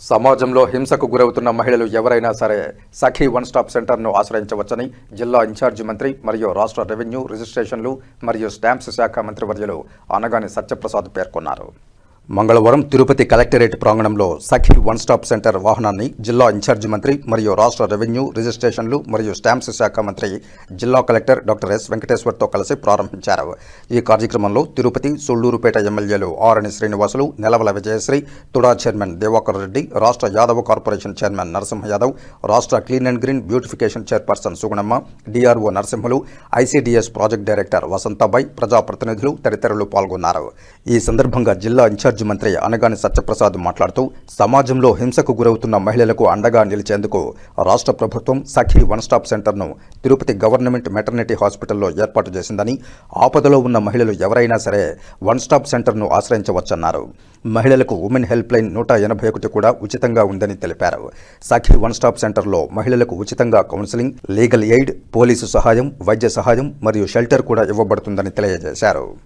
సమాజంలో హింసకు గురవుతున్న మహిళలు ఎవరైనా సరే సఖీ వన్ స్టాప్ సెంటర్ను ఆశ్రయించవచ్చని జిల్లా ఇన్ఛార్జి మంత్రి మరియు రాష్ట్ర రెవెన్యూ రిజిస్ట్రేషన్లు మరియు స్టాంప్స్ శాఖ మంత్రివర్యులు అనగాని సత్యప్రసాద్ పేర్కొన్నారు. మంగళవారం తిరుపతి కలెక్టరేట్ ప్రాంగణంలో సఖీ వన్ స్టాప్ సెంటర్ వాహనాన్ని జిల్లా ఇన్ఛార్జి మంత్రి మరియు రాష్ట్ర రెవెన్యూ రిజిస్ట్రేషన్లు మరియు స్టాంప్స్ శాఖ మంత్రి జిల్లా కలెక్టర్ డాక్టర్ ఎస్ వెంకటేశ్వర్తో కలిసి ప్రారంభించారు. ఈ కార్యక్రమంలో తిరుపతి సొళ్ళూరుపేట ఎమ్మెల్యేలు ఆరణి శ్రీనివాసులు నెలవల విజయశ్రీ తుడా చైర్మన్ దివాకర్ రెడ్డి రాష్ట్ర యాదవ్ కార్పొరేషన్ చైర్మన్ నరసింహ యాదవ్ రాష్ట్ర clean and green beautification chairperson Sugunamma DRO Narasimhulu ICDS project director Vasanthabai ప్రజాప్రతినిధులు తదితరులు పాల్గొన్నారు. ఈ సందర్భంగా జిల్లా ఇన్ఛార్జి మంత్రి అనగాని సత్యప్రసాద్ మాట్లాడుతూ సమాజంలో హింసకు గురవుతున్న మహిళలకు అండగా నిలిచేందుకు రాష్ట్ర ప్రభుత్వం సఖీ వన్ స్టాప్ సెంటర్ను తిరుపతి గవర్నమెంట్ మెటర్నిటీ హాస్పిటల్లో ఏర్పాటు చేసిందని ఆపదలో ఉన్న మహిళలు ఎవరైనా సరే వన్ స్టాప్ సెంటర్ను ఆశ్రయించవచ్చన్నారు. మహిళలకు ఉమెన్ హెల్ప్ లైన్ నూట ఎనభై ఒకటి కూడా ఉచితంగా ఉందని తెలిపారు. సఖీ వన్ స్టాప్ సెంటర్లో మహిళలకు ఉచితంగా కౌన్సిలింగ్ లీగల్ ఎయిడ్ పోలీసు సహాయం వైద్య సహాయం మరియు షెల్టర్ కూడా ఇవ్వబడుతుందని తెలియజేశారు.